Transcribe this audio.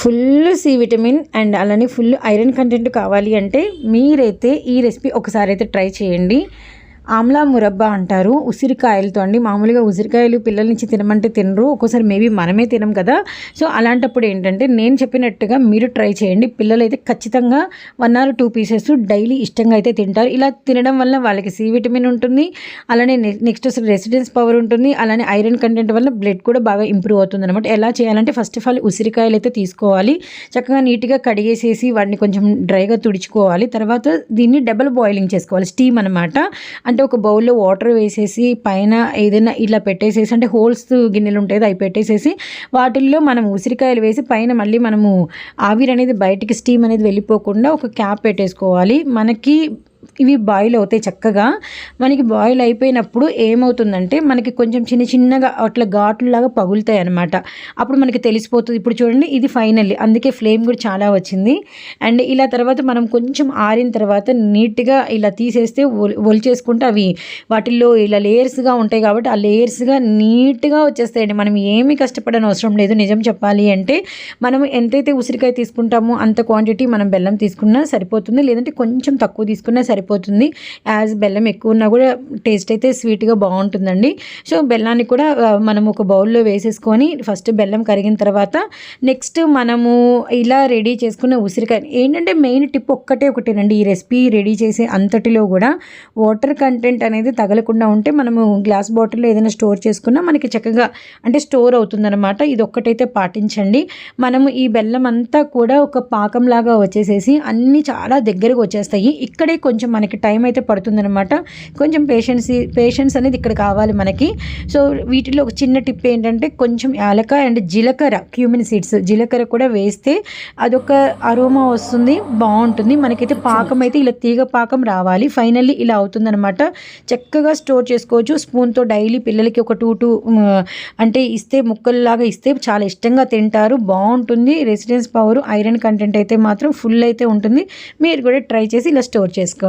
Full C vitamin and అలానే full iron content కావాలి అంటే మీరైతే ఈ రెసిపీ ఒకసారి అయితే ట్రై చేయండి. ఆమ్లా మురబ్బా అంటారు. ఉసిరికాయలతో అండి మామూలుగా ఉసిరికాయలు పిల్లల నుంచి తినమంటే తినరు. ఒక్కోసారి మేబీ మనమే తినం కదా. సో అలాంటప్పుడు ఏంటంటే నేను చెప్పినట్టుగా మీరు ట్రై చేయండి. పిల్లలు అయితే ఖచ్చితంగా one or two pieces daily ఇష్టంగా అయితే తింటారు. ఇలా తినడం వల్ల వాళ్ళకి సి విటమిన్ ఉంటుంది. అలానే నెక్స్ట్ అసలు రెసిడెన్స్ పవర్ ఉంటుంది. అలానే ఐరన్ కంటెంట్ వల్ల బ్లడ్ కూడా బాగా ఇంప్రూవ్ అవుతుంది అనమాట ఎలా చేయాలంటే ఫస్ట్ ఆఫ్ ఆల్ ఉసిరికాయలు అయితే తీసుకోవాలి. చక్కగా నీట్గా కడిగేసేసి వాటిని కొంచెం డ్రైగా తుడుచుకోవాలి. తర్వాత దీన్ని డబల్ బాయిలింగ్ చేసుకోవాలి. స్టీమ్ అనమాట అంటే ఒక బౌల్లో వాటర్ వేసేసి పైన ఏదైనా ఇలా పెట్టేసేసి అంటే హోల్స్ గిన్నెలు ఉంటాయి అవి పెట్టేసేసి వాటిల్లో మనం ఉసిరికాయలు వేసి పైన మళ్ళీ మనము ఆవిరి అనేది బయటికి స్టీమ్ అనేది వెళ్ళిపోకుండా ఒక క్యాప్ పెట్టేసుకోవాలి. మనకి ఇవి బాయిల్ అవుతాయి చక్కగా. మనకి బాయిల్ అయిపోయినప్పుడు ఏమవుతుందంటే మనకి కొంచెం చిన్న చిన్నగా అట్లా ఘాట్లులాగా పగులుతాయి అనమాట అప్పుడు మనకి తెలిసిపోతుంది. ఇప్పుడు చూడండి ఇది ఫైనల్లీ అందుకే ఫ్లేమ్ కూడా చాలా వచ్చింది. అండ్ ఇలా తర్వాత మనం కొంచెం ఆరిన తర్వాత నీట్గా ఇలా తీసేస్తే ఒలిచేసుకుంటే అవి వాటిల్లో ఇలా లేయర్స్గా ఉంటాయి కాబట్టి ఆ లేయర్స్గా నీట్గా వచ్చేస్తాయండి. మనం ఏమీ కష్టపడని అవసరం లేదు. నిజం చెప్పాలి అంటే మనం ఎంతైతే ఉసిరికాయ తీసుకుంటామో అంత క్వాంటిటీ మనం బెల్లం తీసుకున్నా సరిపోతుంది. లేదంటే కొంచెం తక్కువ తీసుకున్నా సరిపోతుంది. సరిపోతుంది. యాజ్ బెల్లం ఎక్కువ ఉన్నా కూడా టేస్ట్ అయితే స్వీట్గా బాగుంటుందండి. సో బెల్లాన్ని కూడా మనం ఒక బౌల్లో వేసేసుకొని ఫస్ట్ బెల్లం కరిగిన తర్వాత నెక్స్ట్ మనము ఇలా రెడీ చేసుకున్న ఉసిరికాయ. ఏంటంటే మెయిన్ టిప్ ఒక్కటే ఒకటేనండి. ఈ రెసిపీ రెడీ చేసే అంతటిలో కూడా వాటర్ కంటెంట్ అనేది తగలకుండా ఉంటే మనము గ్లాస్ బాటిల్లో ఏదైనా స్టోర్ చేసుకున్నా మనకి చక్కగా అంటే స్టోర్ అవుతుందన్నమాట. ఇది ఒక్కటైతే పాటించండి. మనము ఈ బెల్లం అంతా కూడా ఒక పాకంలాగా వచ్చేసేసి అన్నీ చాలా దగ్గరకు వచ్చేస్తాయి. ఇక్కడే కొంచెం మనకి టైం అయితే పడుతుందనమాట కొంచెం పేషెన్స్ పేషెన్స్ అనేది ఇక్కడ కావాలి మనకి. సో వీటిలో ఒక చిన్న టిప్ ఏంటంటే కొంచెం యాలక అండ్ జీలకర్ర క్యూమిన్ సీడ్స్ జీలకర్ర కూడా వేస్తే అదొక అరోమా వస్తుంది బాగుంటుంది. మనకైతే పాకం అయితే ఇలా తీగ పాకం రావాలి. ఫైనల్లీ ఇలా అవుతుందనమాట చక్కగా స్టోర్ చేసుకోవచ్చు. స్పూన్తో డైలీ పిల్లలకి ఒక టూ టూ అంటే ఇస్తే ముక్కల్లాగా ఇస్తే చాలా ఇష్టంగా తింటారు. బాగుంటుంది. రెసిడెన్స్ పవర్ ఐరన్ కంటెంట్ అయితే మాత్రం ఫుల్ అయితే ఉంటుంది. మీరు కూడా ట్రై చేసి ఇలా స్టోర్ చేసుకోవాలి